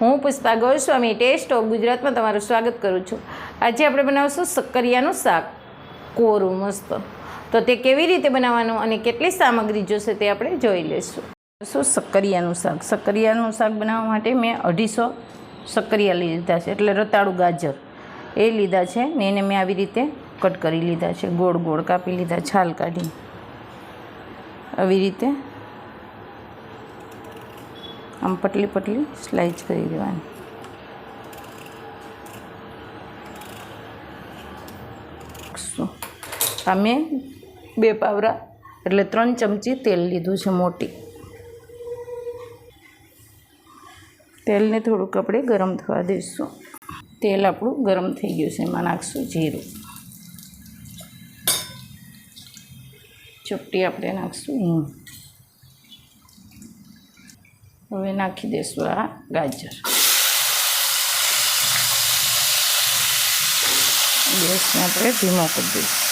હું Pushpa Goswami, test of ગુજરાતમાં તમારું સ્વાગત કરું છું. આજે આપણે બનાવશું શક્કરિયાનું શાક. કોરું મસ્ત. તો તે કેવી રીતે બનાવવાનું અને કેટલી સામગ્રી જોશે તે આપણે જોઈ લઈશું. શું શક્કરિયાનું શાક? શક્કરિયાનું શાક બનાવવા માટે મેં અઢીસો શક્કરિયા લીધા છે, એટલે રતાળું ગાજર એ લીધા છે ને એને મેં આવી રીતે કટ કરી લીધા છે, ગોળ ગોળ કાપી લીધા, છાલ કાઢી. આવી રીતે આમ પટલી પટલી સ્લાઇસ કરી દેવાની. અમે બે પાવરા એટલે ત્રણ ચમચી તેલ લીધું છે મોટી. તેલને થોડુંક આપણે ગરમ થવા દઈશું. તેલ આપણું ગરમ થઈ ગયું છે, એમાં નાખશું જીરું. ચપટી આપણે નાખશું હિંગ. હવે નાખી દઈશું આ ગાજર ગેસને આપણે ધીમો કરી દઈશું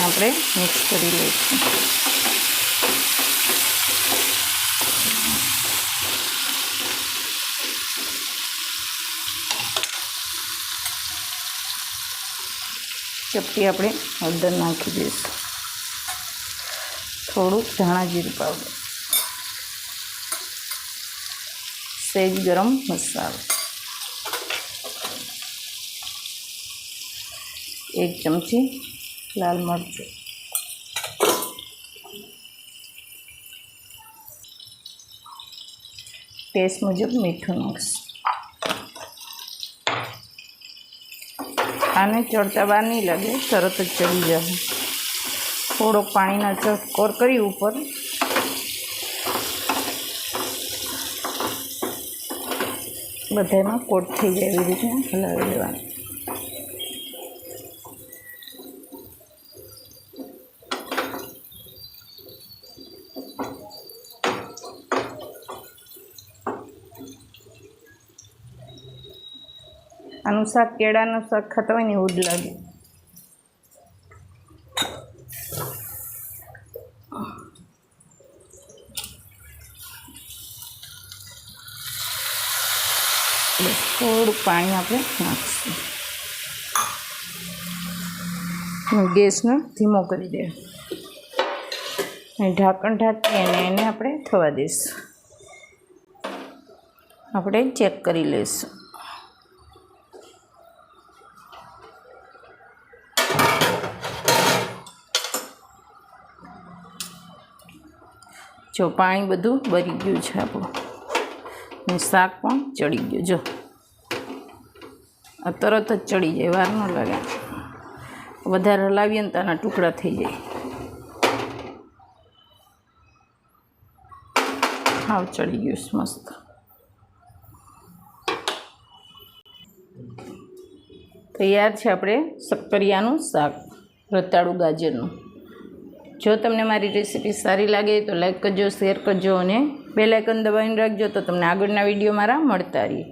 આપણે મિક્સ કરી લઈશું ચપટી આપણે હળદર નાખી દઈશું. થોડુંક ધાણા જીરું પાવડર. સેજ ગરમ મસાલો. એક ચમચી લાલ મરચું. ટેસ્ટ મુજબ મીઠું નાખશું. આને ચડતા બહાર નહીં લાગે, તરત જ ચડી જશે થોડોક પાણીના ચકોર કરી ઉપર. બધામાં કોટ થઈ જાય એવી રીતના હલાવી લેવાનું આનું શાક, કેળાનું શાક ખાતા હોય ને એવું જ લાગે. થોડું પાણી આપણે નાખીશું. ગેસને ધીમો કરી દે. ઢાંકણ ઢાંકી અને એને આપણે થવા દઈશું. આપણે ચેક કરી લઈશું. જો પાણી બધું બરી ગયું છે આપણું. અને શાક પણ ચડી ગયું, જો. આ તરત જ ચડી જાય, વાર ન લાગે. વધારે હલાવીએ ને તો ટુકડા થઈ જાય. હાવ ચડી ગયું છે, મસ્ત. તૈયાર છે આપણે સક્કરિયાનું શાક, રતાળું ગાજરનું. જો તમને મારી રેસીપી સારી લાગે તો લાઇક કરજો શેર કરજો અને બેલાઇકન દબાવીને રાખજો તો તમને આગળના વીડિયો મારા મળતા રહીએ.